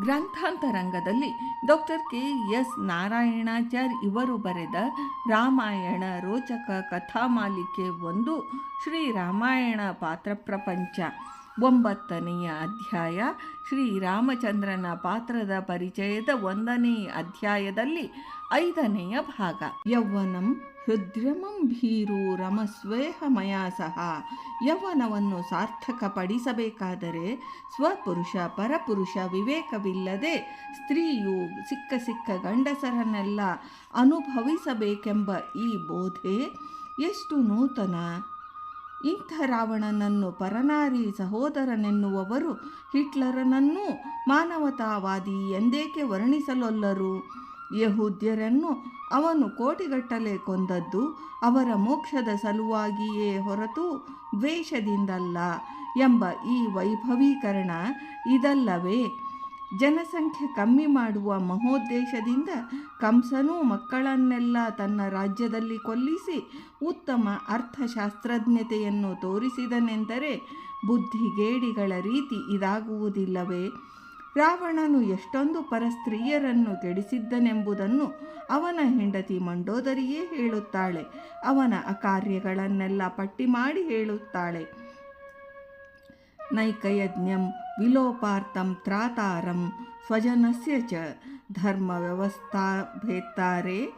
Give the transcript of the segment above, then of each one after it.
ಗ್ರಂಥಾಂತರಂಗದಲ್ಲಿ doctor K S Narayanachar ಇವರು ಬರೆದ ರಾಮಾಯಣ ರೋಚಕ ಕಥಾಮಾಲಿಕೆ ಒಂದು ಶ್ರೀರಾಮಾಯಣ ಪಾತ್ರ ಪ್ರಪಂಚ. ಒಂಬತ್ತನೆಯ ಅಧ್ಯಾಯ ಶ್ರೀರಾಮಚಂದ್ರನ ಪಾತ್ರದ ಪರಿಚಯದ ಒಂದನೇ ಅಧ್ಯಾಯದಲ್ಲಿ ಐದನೆಯ ಭಾಗ. ಯೌವನಂ ಹೃದ್ರಮಂ ಭೀರು ರಮಸ್ವೇಹಮಯ ಸಹ. ಯೌವನವನ್ನು ಸಾರ್ಥಕಪಡಿಸಬೇಕಾದರೆ ಸ್ವಪುರುಷ ಪರಪುರುಷ ವಿವೇಕವಿಲ್ಲದೆ ಸ್ತ್ರೀಯು ಸಿಕ್ಕ ಸಿಕ್ಕ ಗಂಡಸರನ್ನೆಲ್ಲ ಅನುಭವಿಸಬೇಕೆಂಬ ಈ ಬೋಧೆ ಎಷ್ಟು ನೂತನ. ಇಂಥ ರಾವಣನನ್ನು ಪರನಾರಿ ಸಹೋದರನೆನ್ನುವವರು ಹಿಟ್ಲರನನ್ನೂ ಮಾನವತಾವಾದಿ ಎಂದೇಕೆ ವರ್ಣಿಸಲೊಲ್ಲರು? ಯಹೂದ್ಯರನ್ನು ಅವನು ಕೋಟಿಗಟ್ಟಲೆ ಕೊಂದದ್ದು ಅವರ ಮೋಕ್ಷದ ಸಲುವಾಗಿಯೇ ಹೊರತು ದ್ವೇಷದಿಂದಲ್ಲ ಎಂಬ ಈ ವೈಭವೀಕರಣ ಇದಲ್ಲವೇ? ಜನಸಂಖ್ಯೆ ಕಮ್ಮಿ ಮಾಡುವ ಮಹೋದ್ದೇಶದಿಂದ ಕಂಸನೂ ಮಕ್ಕಳನ್ನೆಲ್ಲ ತನ್ನ ರಾಜ್ಯದಲ್ಲಿ ಕೊಲ್ಲಿಸಿ ಉತ್ತಮ ಅರ್ಥಶಾಸ್ತ್ರಜ್ಞತೆಯನ್ನು ತೋರಿಸಿದನೆಂದರೆ ಬುದ್ಧಿಗೇಡಿಗಳ ರೀತಿ ಇದಾಗುವುದಿಲ್ಲವೇ? ರಾವಣನು ಎಷ್ಟೊಂದು ಪರಸ್ತ್ರೀಯರನ್ನು ಕೆಡಿಸಿದ್ದನೆಂಬುದನ್ನು ಅವನ ಹೆಂಡತಿ ಮಂಡೋದರಿಯೇ ಹೇಳುತ್ತಾಳೆ. ಅವನ ಅಕಾರ್ಯಗಳನ್ನೆಲ್ಲ ಪಟ್ಟಿ ಮಾಡಿ ಹೇಳುತ್ತಾಳೆ. नैकयज्ञं विलोपार्थं त्रातारं स्वजनस्य च धर्मव्यवस्था भेत्तारे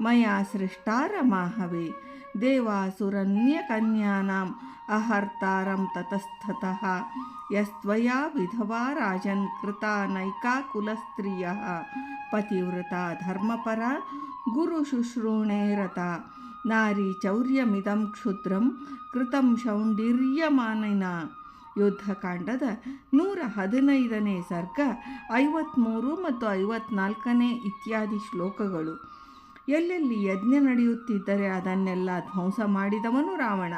मया सृष्टारमाहवे। देवासुरन्यकन्यानाम् अहर्तारं ततस्ततः। यस्त्वया विधवा राजन् कृता नैका कुलस्त्रियः पतिव्रता धर्मपरा गुरुशुश्रूणेरता। नारीचौर्यमिदं क्षुद्रं कृतं शौण्डिर्यमानिना ಯುದ್ಧಕಾಂಡದ ನೂರ ಹದಿನೈದನೇ ಸರ್ಗ ಐವತ್ತ್ಮೂರು ಮತ್ತು ಐವತ್ನಾಲ್ಕನೇ ಇತ್ಯಾದಿ ಶ್ಲೋಕಗಳು. ಎಲ್ಲೆಲ್ಲಿ ಯಜ್ಞ ನಡೆಯುತ್ತಿದ್ದರೆ ಅದನ್ನೆಲ್ಲ ಧ್ವಂಸ ಮಾಡಿದವನು ರಾವಣ.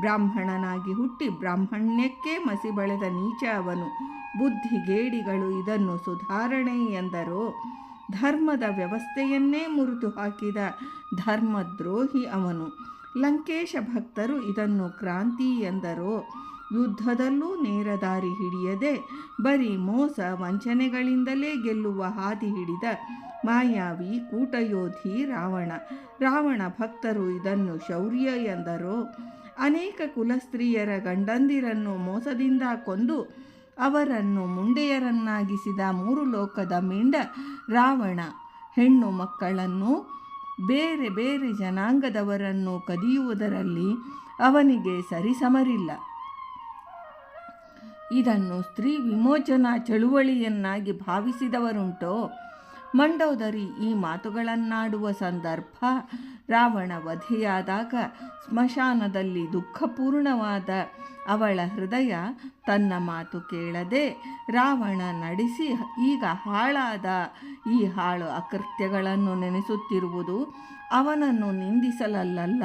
ಬ್ರಾಹ್ಮಣನಾಗಿ ಹುಟ್ಟಿ ಬ್ರಾಹ್ಮಣ್ಯಕ್ಕೆ ಮಸಿ ಬಳೆದ ನೀಚ ಅವನು. ಬುದ್ಧಿಗೇಡಿಗಳು ಇದನ್ನು ಸುಧಾರಣೆ ಎಂದರು. ಧರ್ಮದ ವ್ಯವಸ್ಥೆಯನ್ನೇ ಮುರಿದು ಹಾಕಿದ ಧರ್ಮದ್ರೋಹಿ ಅವನು. ಲಂಕೇಶ ಭಕ್ತರು ಇದನ್ನು ಕ್ರಾಂತಿ ಎಂದರು. ಯುದ್ಧದಲ್ಲೂ ನೇರ ದಾರಿ ಹಿಡಿಯದೆ ಬರೀ ಮೋಸ ವಂಚನೆಗಳಿಂದಲೇ ಗೆಲ್ಲುವ ಹಾದಿ ಹಿಡಿದ ಮಾಯಾವಿ ಕೂಟಯೋಧಿ ರಾವಣ. ರಾವಣ ಭಕ್ತರು ಇದನ್ನು ಶೌರ್ಯ ಎಂದರು. ಅನೇಕ ಕುಲಸ್ತ್ರೀಯರ ಗಂಡಂದಿರನ್ನು ಮೋಸದಿಂದ ಕೊಂದು ಅವರನ್ನು ಮುಂಡೆಯರನ್ನಾಗಿಸಿದ ಮೂರು ಲೋಕದ ಮಿಂಡ ರಾವಣ. ಹೆಣ್ಣು ಮಕ್ಕಳನ್ನು ಬೇರೆ ಬೇರೆ ಜನಾಂಗದವರನ್ನು ಕದಿಯುವುದರಲ್ಲಿ ಅವನಿಗೆ ಸರಿಸಮರಿಲ್ಲ. ಇದನ್ನು ಸ್ತ್ರೀ ವಿಮೋಚನಾ ಚಳುವಳಿಯನ್ನಾಗಿ ಭಾವಿಸಿದವರುಂಟೋ? ಮಂಡೋದರಿ, ಈ ಮಾತುಗಳನ್ನಾಡುವ ಸಂದರ್ಭ ರಾವಣ ವಧೆಯಾದಾಗ ಸ್ಮಶಾನದಲ್ಲಿ ದುಃಖಪೂರ್ಣವಾದ ಅವಳ ಹೃದಯ ತನ್ನ ಮಾತು ಕೇಳದೆ ರಾವಣ ನಡೆಸಿ ಈಗ ಹಾಳಾದ ಈ ಹಾಳು ಅಕೃತ್ಯಗಳನ್ನು ನೆನೆಸುತ್ತಿರುವುದು ಅವನನ್ನು ನಿಂದಿಸಲಲ್ಲ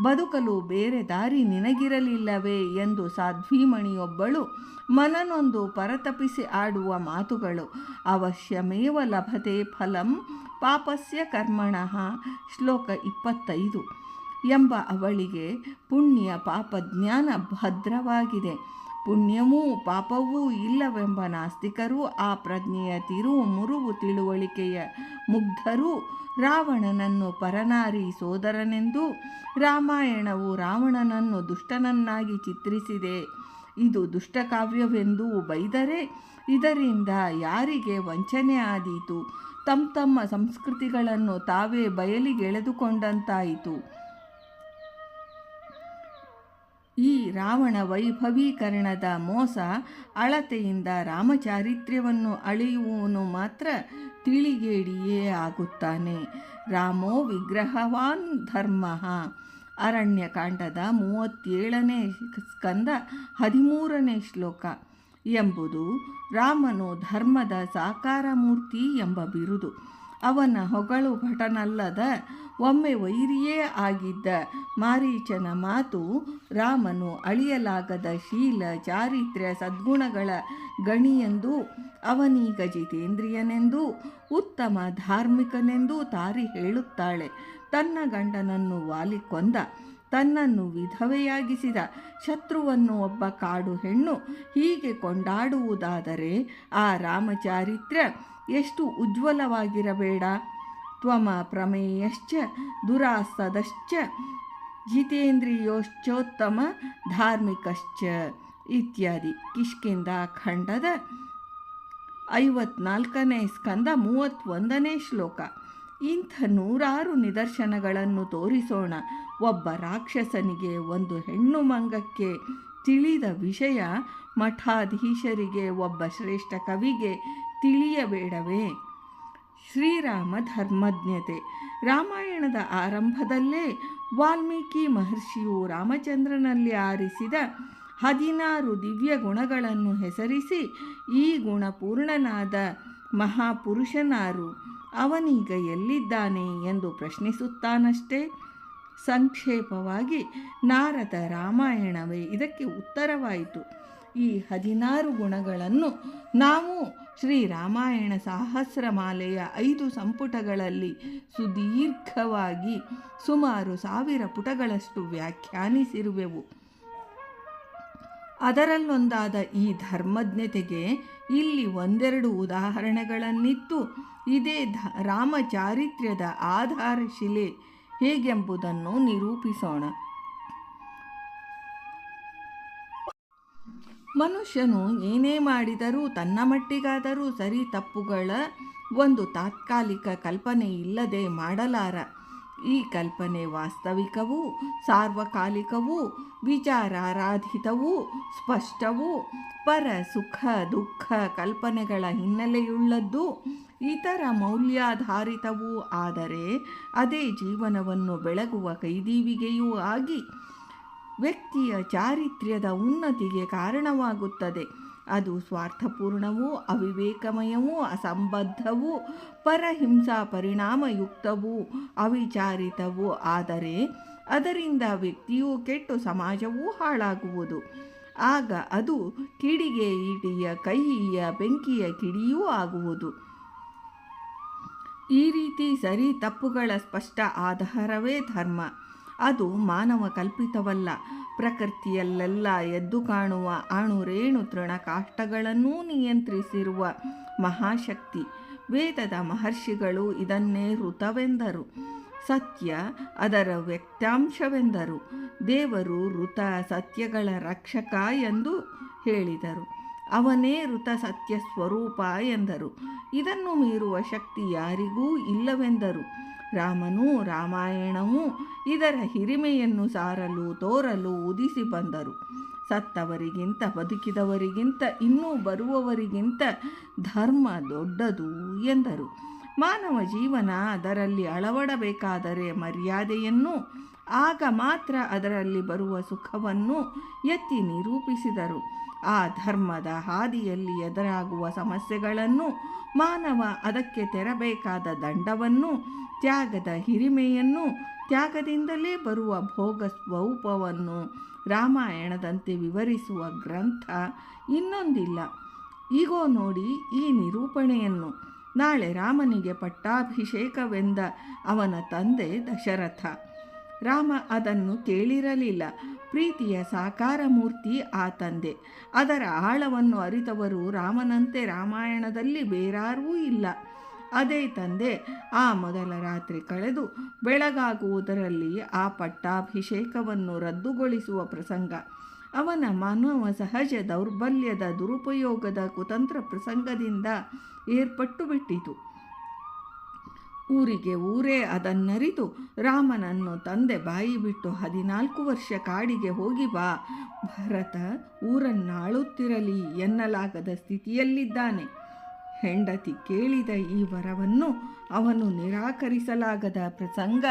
ಬದುಕಲು ಬೇರೆ ದಾರಿ ನಿನಗಿರಲಿಲ್ಲವೇ ಎಂದು ಸಾಧ್ವೀಮಣಿಯೊಬ್ಬಳು ಮನನೊಂದು ಪರತಪಿಸಿ ಆಡುವ ಮಾತುಗಳು. ಅವಶ್ಯಮೇವ ಲಭತೆ ಫಲಂ ಪಾಪಸ್ಯ ಕರ್ಮಣಃ. ಶ್ಲೋಕ ಇಪ್ಪತ್ತೈದು. ಎಂಬ ಅವಳಿಗೆ ಪುಣ್ಯ ಪಾಪ ಜ್ಞಾನ ಭದ್ರವಾಗಿದೆ. ಪುಣ್ಯವೂ ಪಾಪವೂ ಇಲ್ಲವೆಂಬ ನಾಸ್ತಿಕರು ಆ ಪ್ರಜ್ಞೆಯ ತಿರು ಮುರುವು ತಿಳುವಳಿಕೆಯ ಮುಗ್ಧರು ರಾವಣನನ್ನು ಪರನಾರಿ ಸೋದರನೆಂದು ರಾಮಾಯಣವು ರಾವಣನನ್ನು ದುಷ್ಟನನ್ನಾಗಿ ಚಿತ್ರಿಸಿದೆ. ಇದು ದುಷ್ಟಕಾವ್ಯವೆಂದು ಬೈದರೆ ಇದರಿಂದ ಯಾರಿಗೆ ವಂಚನೆ ಆದೀತು? ತಮ್ಮ ತಮ್ಮ ಸಂಸ್ಕೃತಿಗಳನ್ನು ತಾವೇ ಬಯಲಿಗೆಳೆದುಕೊಂಡಂತಾಯಿತು. ಈ ರಾವಣ ವೈಭವೀಕರಣದ ಮೋಸ ಅಳತೆಯಿಂದ ರಾಮಚಾರಿತ್ರ್ಯವನ್ನು ಅಳೆಯುವವನು ಮಾತ್ರ ತಿಳಿಗೇಡಿಯೇ ಆಗುತ್ತಾನೆ. ರಾಮೋ ವಿಗ್ರಹವಾನ್ ಧರ್ಮ. ಅರಣ್ಯಕಾಂಡದ ಮೂವತ್ತೇಳನೇ ಸ್ಕಂದ ಹದಿಮೂರನೇ ಶ್ಲೋಕ. ಎಂಬುದು ರಾಮನು ಧರ್ಮದ ಸಾಕಾರ ಮೂರ್ತಿ ಎಂಬ ಬಿರುದು. ಅವನ ಹೊಗಳು ಭಟನಲ್ಲದ, ಒಮ್ಮೆ ವೈರಿಯೇ ಆಗಿದ್ದ ಮಾರೀಚನ ಮಾತು ರಾಮನು ಅಳಿಯಲಾಗದ ಶೀಲ, ಚಾರಿತ್ರ್ಯ, ಸದ್ಗುಣಗಳ ಗಣಿಯೆಂದೂ, ಅವನೀಗ ಜಿತೇಂದ್ರಿಯನೆಂದೂ, ಉತ್ತಮ ಧಾರ್ಮಿಕನೆಂದು ತಾರಿ ಹೇಳುತ್ತಾಳೆ. ತನ್ನ ಗಂಡನನ್ನು ವಾಲಿ ಕೊಂದ ತನ್ನನ್ನು ವಿಧವೆಯಾಗಿಸಿದ, ಶತ್ರುವನ್ನು ಒಬ್ಬ ಕಾಡು ಹೆಣ್ಣು ಹೀಗೆ ಕೊಂಡಾಡುವುದಾದರೆ ಆ ರಾಮಚಾರಿತ್ರ್ಯ ಎಷ್ಟು ಉಜ್ವಲವಾಗಿರಬೇಡ. ತ್ವಮ ಪ್ರಮೇಯಶ್ಚ ದುರಾಸದಶ್ಚ ಜಿತೇಂದ್ರಿಯೋಶ್ಚೋತ್ತಮ ಧಾರ್ಮಿಕಶ್ಚ ಇತ್ಯಾದಿ. ಕಿಷ್ಕಿಂದ ಖಂಡದ ಐವತ್ನಾಲ್ಕನೇ ಸ್ಕಂದ ಮೂವತ್ತೊಂದನೇ ಶ್ಲೋಕ. ಇಂಥ ನೂರಾರು ನಿದರ್ಶನಗಳನ್ನು ತೋರಿಸೋಣ. ಒಬ್ಬ ರಾಕ್ಷಸನಿಗೆ ಒಂದು ಹೆಣ್ಣು ಮಂಗಕ್ಕೆ ತಿಳಿದ ವಿಷಯ ಮಠಾಧೀಶರಿಗೆ, ಒಬ್ಬ ಶ್ರೇಷ್ಠ ಕವಿಗೆ ತಿಳಿಯಬೇಡವೇ? ಶ್ರೀರಾಮ ಧರ್ಮಜ್ಞತೆ. ರಾಮಾಯಣದ ಆರಂಭದಲ್ಲೇ ವಾಲ್ಮೀಕಿ ಮಹರ್ಷಿಯು ರಾಮಚಂದ್ರನಲ್ಲಿ ಆರಿಸಿದ ಹದಿನಾರು ದಿವ್ಯ ಗುಣಗಳನ್ನು ಹೆಸರಿಸಿ ಈ ಗುಣಪೂರ್ಣನಾದ ಮಹಾಪುರುಷನಾರು ಅವನೀಗ ಎಲ್ಲಿದ್ದಾನೆ ಎಂದು ಪ್ರಶ್ನಿಸುತ್ತಾನಷ್ಟೇ. ಸಂಕ್ಷೇಪವಾಗಿ ನಾರದ ರಾಮಾಯಣವೇ ಇದಕ್ಕೆ ಉತ್ತರವಾಯಿತು. ಈ ಹದಿನಾರು ಗುಣಗಳನ್ನು ನಾವು ಶ್ರೀರಾಮಾಯಣ ಸಹಸ್ರಮಾಲೆಯ ಐದು ಸಂಪುಟಗಳಲ್ಲಿ ಸುದೀರ್ಘವಾಗಿ ಸುಮಾರು ಸಾವಿರ ಪುಟಗಳಷ್ಟು ವ್ಯಾಖ್ಯಾನಿಸಿರುವೆವು. ಅದರಲ್ಲೊಂದಾದ ಈ ಧರ್ಮಜ್ಞತೆಗೆ ಇಲ್ಲಿ ಒಂದೆರಡು ಉದಾಹರಣೆಗಳನ್ನಿತ್ತು. ಇದೇ ಧ, ರಾಮಚಾರಿತ್ರ್ಯದ ಆಧಾರ ಶಿಲೆ ಹೇಗೆಂಬುದನ್ನು ನಿರೂಪಿಸೋಣ. ಮನುಷ್ಯನು ಏನೇ ಮಾಡಿದರೂ, ತನ್ನ ಮಟ್ಟಿಗಾದರೂ ಸರಿ ತಪ್ಪುಗಳ ಒಂದು ತಾತ್ಕಾಲಿಕ ಕಲ್ಪನೆ ಇಲ್ಲದೆ ಮಾಡಲಾರ. ಈ ಕಲ್ಪನೆ ವಾಸ್ತವಿಕವೂ, ಸಾರ್ವಕಾಲಿಕವೂ, ವಿಚಾರಾರಾಧಿತವೂ, ಸ್ಪಷ್ಟವೂ, ಪರ ಸುಖ, ದುಃಖ ಕಲ್ಪನೆಗಳ ಹಿನ್ನೆಲೆಯುಳ್ಳದ್ದು. ಇತರ ಮೌಲ್ಯಾಧಾರಿತವೂ ಆದರೆ, ಅದೇ ಜೀವನವನ್ನು ಬೆಳಗುವ ಕೈದೀವಿಗೆಯೂ ಆಗಿ ವ್ಯಕ್ತಿಯ ಚಾರಿತ್ರ್ಯದ ಉನ್ನತಿಗೆ ಕಾರಣವಾಗುತ್ತದೆ. ಅದು ಸ್ವಾರ್ಥಪೂರ್ಣವೂ, ಅವಿವೇಕಮಯವೂ, ಅಸಂಬದ್ಧವೂ, ಪರಹಿಂಸಾ ಪರಿಣಾಮಯುಕ್ತವೂ, ಅವಿಚಾರಿತವೂ ಆದರೆ ಅದರಿಂದ ವ್ಯಕ್ತಿಯೂ ಕೆಟ್ಟು ಸಮಾಜವೂ ಹಾಳಾಗುವುದು. ಆಗ ಅದು ಕಿಡಿಗೆ ಈಟಿಯ ಕಹಿಯ ಬೆಂಕಿಯ ಕಿಡಿಯೂ ಆಗುವುದು. ಈ ರೀತಿ ಸರಿ ತಪ್ಪುಗಳ ಸ್ಪಷ್ಟ ಆಧಾರವೇ ಧರ್ಮ. ಅದು ಮಾನವ ಕಲ್ಪಿತವಲ್ಲ. ಪ್ರಕೃತಿಯಲ್ಲೆಲ್ಲ ಎದ್ದು ಕಾಣುವ ಅಣುರೇಣು ತೃಣಕಾಷ್ಟಗಳನ್ನೂ ನಿಯಂತ್ರಿಸಿರುವ ಮಹಾಶಕ್ತಿ. ವೇದದ ಮಹರ್ಷಿಗಳು ಇದನ್ನೇ ಋತವೆಂದರು. ಸತ್ಯ ಅದರ ವ್ಯಕ್ತಾಂಶವೆಂದರು. ದೇವರು ಋತ ಸತ್ಯಗಳ ರಕ್ಷಕ ಎಂದು ಹೇಳಿದರು. ಅವನೇ ಋತ ಸತ್ಯ ಸ್ವರೂಪ ಎಂದರು. ಇದನ್ನು ಮೀರುವ ಶಕ್ತಿ ಯಾರಿಗೂ ಇಲ್ಲವೆಂದರು. ರಾಮನೂ ರಾಮಾಯಣವೂ ಇದರ ಹಿರಿಮೆಯನ್ನು ಸಾರಲು ತೋರಲು ಉದಿಸಿ ಬಂದರು. ಸತ್ತವರಿಗಿಂತ, ಬದುಕಿದವರಿಗಿಂತ, ಇನ್ನೂ ಬರುವವರಿಗಿಂತ ಧರ್ಮ ದೊಡ್ಡದು ಎಂದರು. ಮಾನವ ಜೀವನ ಅದರಲ್ಲಿ ಅಳವಡಬೇಕಾದರೆ ಮರ್ಯಾದೆಯನ್ನು ಆಗ ಮಾತ್ರ ಅದರಲ್ಲಿ ಬರುವ ಸುಖವನ್ನು ಎತ್ತಿ ನಿರೂಪಿಸಿದರು. ಆ ಧರ್ಮದ ಹಾದಿಯಲ್ಲಿ ಎದುರಾಗುವ ಸಮಸ್ಯೆಗಳನ್ನು ಮಾನವ ಅದಕ್ಕೆ ತೆರಬೇಕಾದ ದಂಡವನ್ನು, ತ್ಯಾಗದ ಹಿರಿಮೆಯನ್ನು, ತ್ಯಾಗದಿಂದಲೇ ಬರುವ ಭೋಗ ಸ್ವರೂಪವನ್ನು ರಾಮಾಯಣದಂತೆ ವಿವರಿಸುವ ಗ್ರಂಥ ಇನ್ನೊಂದಿಲ್ಲ. ಈಗೋ ನೋಡಿ ಈ ನಿರೂಪಣೆಯನ್ನು. ನಾಳೆ ರಾಮನಿಗೆ ಪಟ್ಟಾಭಿಷೇಕವೆಂದ ಅವನ ತಂದೆ ದಶರಥ. ರಾಮ ಅದನ್ನು ಕೇಳಿರಲಿಲ್ಲ. ಪ್ರೀತಿಯ ಸಾಕಾರ ಮೂರ್ತಿ ಆ ತಂದೆ. ಅದರ ಆಳವನ್ನು ಅರಿತವರು ರಾಮನಂತೆ ರಾಮಾಯಣದಲ್ಲಿ ಬೇರಾರೂ ಇಲ್ಲ. ಅದೇ ತಂದೆ, ಆ ಮೊದಲ ರಾತ್ರಿ ಕಳೆದು ಬೆಳಗಾಗುವುದರಲ್ಲಿ ಆ ಪಟ್ಟಾಭಿಷೇಕವನ್ನು ರದ್ದುಗೊಳಿಸುವ ಪ್ರಸಂಗ. ಅವನ ಮಾನವ ಸಹಜ ದೌರ್ಬಲ್ಯದ ದುರುಪಯೋಗದ ಕುತಂತ್ರ ಪ್ರಸಂಗದಿಂದ ಏರ್ಪಟ್ಟು ಬಿಟ್ಟಿತು. ಊರಿಗೆ ಊರೇ ಅದನ್ನರಿತು ರಾಮನನ್ನು ತಂದೆ ಬಾಯಿ ಬಿಟ್ಟು ಹದಿನಾಲ್ಕು ವರ್ಷ ಕಾಡಿಗೆ ಹೋಗಿ ಬಾ. ಭರತ ಊರನ್ನಾಳುತ್ತಿರಲಿ ಎನ್ನಲಾಗದ ಸ್ಥಿತಿಯಲ್ಲಿದ್ದಾನೆ. ಹೆಂಡತಿ ಕೇಳಿದ ಈ ವರವನ್ನು ಅವನು ನಿರಾಕರಿಸಲಾಗದ ಪ್ರಸಂಗ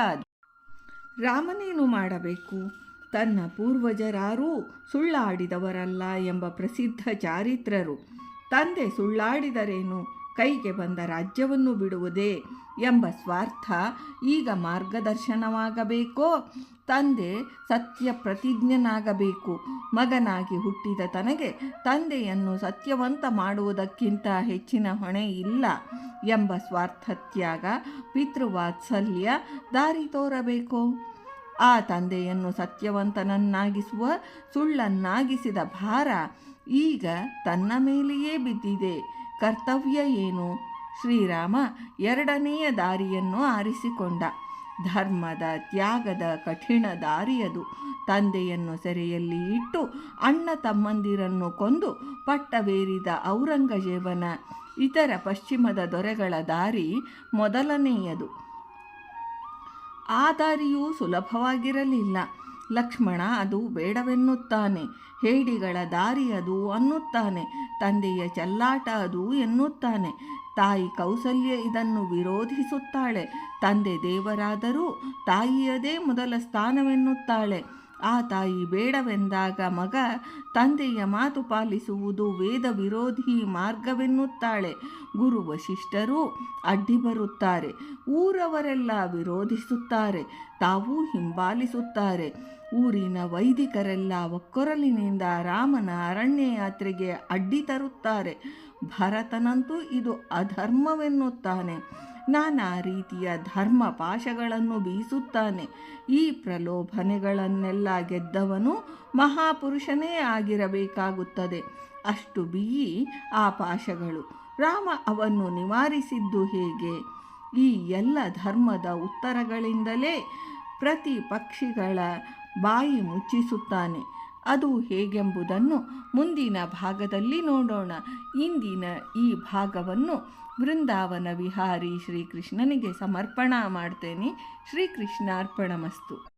ರಾಮನೇನು ಮಾಡಬೇಕು? ತನ್ನ ಪೂರ್ವಜರಾರೂ ಸುಳ್ಳಾಡಿದವರಲ್ಲ ಎಂಬ ಪ್ರಸಿದ್ಧ ಚಾರಿತ್ರರು. ತಂದೆ ಸುಳ್ಳಾಡಿದರೇನು? ಕೈಗೆ ಬಂದ ರಾಜ್ಯವನ್ನು ಬಿಡುವುದೇ ಎಂಬ ಸ್ವಾರ್ಥ ಈಗ ಮಾರ್ಗದರ್ಶನವಾಗಬೇಕೋ? ತಂದೆ ಸತ್ಯ ಪ್ರತಿಜ್ಞನಾಗಬೇಕು. ಮಗನಾಗಿ ಹುಟ್ಟಿದ ತನಗೆ ತಂದೆಯನ್ನು ಸತ್ಯವಂತ ಮಾಡುವುದಕ್ಕಿಂತ ಹೆಚ್ಚಿನ ಹೊಣೆ ಇಲ್ಲ ಎಂಬ ಸ್ವಾರ್ಥತ್ಯಾಗ ಪಿತೃವಾತ್ಸಲ್ಯ ದಾರಿ ತೋರಬೇಕು. ಆ ತಂದೆಯನ್ನು ಸತ್ಯವಂತನನ್ನಾಗಿಸುವ, ಸುಳ್ಳನ್ನಾಗಿಸಿದ ಭಾರ ಈಗ ತನ್ನ ಮೇಲೆಯೇ ಬಿದ್ದಿದೆ. ಕರ್ತವ್ಯ ಏನು? ಶ್ರೀರಾಮ ಎರಡನೆಯ ದಾರಿಯನ್ನು ಆರಿಸಿಕೊಂಡ. ಧರ್ಮದ ತ್ಯಾಗದ ಕಠಿಣ ದಾರಿಯದು. ತಂದೆಯನ್ನು ಸೆರೆಯಲ್ಲಿ ಇಟ್ಟು ಅಣ್ಣ ತಮ್ಮಂದಿರನ್ನು ಕೊಂದು ಪಟ್ಟವೇರಿದ ಔರಂಗಜೇಬನ ಇತರ ಪಶ್ಚಿಮದ ದೊರೆಗಳ ದಾರಿ ಮೊದಲನೆಯದು. ಆ ದಾರಿಯೂ ಸುಲಭವಾಗಿರಲಿಲ್ಲ. ಲಕ್ಷ್ಮಣ, ಅದು ಬೇಡವೆನ್ನುತ್ತಾನೆ. ಹೇಡಿಗಳ ದಾರಿ ಅದು ಅನ್ನುತ್ತಾನೆ. ತಂದೆಯ ಚಲ್ಲಾಟ ಅದು ಎನ್ನುತ್ತಾನೆ. ತಾಯಿ ಕೌಸಲ್ಯ ಇದನ್ನು ವಿರೋಧಿಸುತ್ತಾಳೆ. ತಂದೆ ದೇವರಾದರೂ ತಾಯಿಯದೇ ಮೊದಲ ಸ್ಥಾನವೆನ್ನುತ್ತಾಳೆ. ಆ ತಾಯಿ ಬೇಡವೆಂದಾಗ ಮಗ ತಂದೆಯ ಮಾತು ಪಾಲಿಸುವುದು ವೇದ ವಿರೋಧಿ ಮಾರ್ಗವೆನ್ನುತ್ತಾಳೆ. ಗುರು ವಶಿಷ್ಠರು ಅಡ್ಡಿ ಬರುತ್ತಾರೆ. ಊರವರೆಲ್ಲ ವಿರೋಧಿಸುತ್ತಾರೆ. ತಾವೂ ಹಿಂಬಾಲಿಸುತ್ತಾರೆ. ಊರಿನ ವೈದಿಕರೆಲ್ಲ ಒಕ್ಕೊರಲಿನಿಂದ ರಾಮನ ಅರಣ್ಯ ಯಾತ್ರೆಗೆ ಅಡ್ಡಿ ತರುತ್ತಾರೆ. ಭರತನಂತೂ ಇದು ಅಧರ್ಮವೆನ್ನುತ್ತಾನೆ. ನಾನಾ ರೀತಿಯ ಧರ್ಮ ಪಾಶಗಳನ್ನು ಬೀಸುತ್ತಾನೆ. ಈ ಪ್ರಲೋಭನೆಗಳನ್ನೆಲ್ಲ ಗೆದ್ದವನು ಮಹಾಪುರುಷನೇ ಆಗಿರಬೇಕಾಗುತ್ತದೆ. ಅಷ್ಟು ಬಿಯಿ ಆ ಪಾಶಗಳು. ರಾಮ ಅವನ್ನು ನಿವಾರಿಸಿದ್ದು ಹೇಗೆ? ಈ ಎಲ್ಲ ಧರ್ಮದ ಉತ್ತರಗಳಿಂದಲೇ ಪ್ರತಿ ಪಕ್ಷಿಗಳ ಬಾಯಿ ಮುಚ್ಚಿಸುತ್ತಾನೆ. ಅದು ಹೇಗೆಂಬುದನ್ನು ಮುಂದಿನ ಭಾಗದಲ್ಲಿ ನೋಡೋಣ. ಇಂದಿನ ಈ ಭಾಗವನ್ನು ಬೃಂದಾವನ ವಿಹಾರಿ ಶ್ರೀಕೃಷ್ಣನಿಗೆ ಸಮರ್ಪಣ ಮಾಡ್ತೇನೆ. ಶ್ರೀಕೃಷ್ಣಾರ್ಪಣಮಸ್ತು.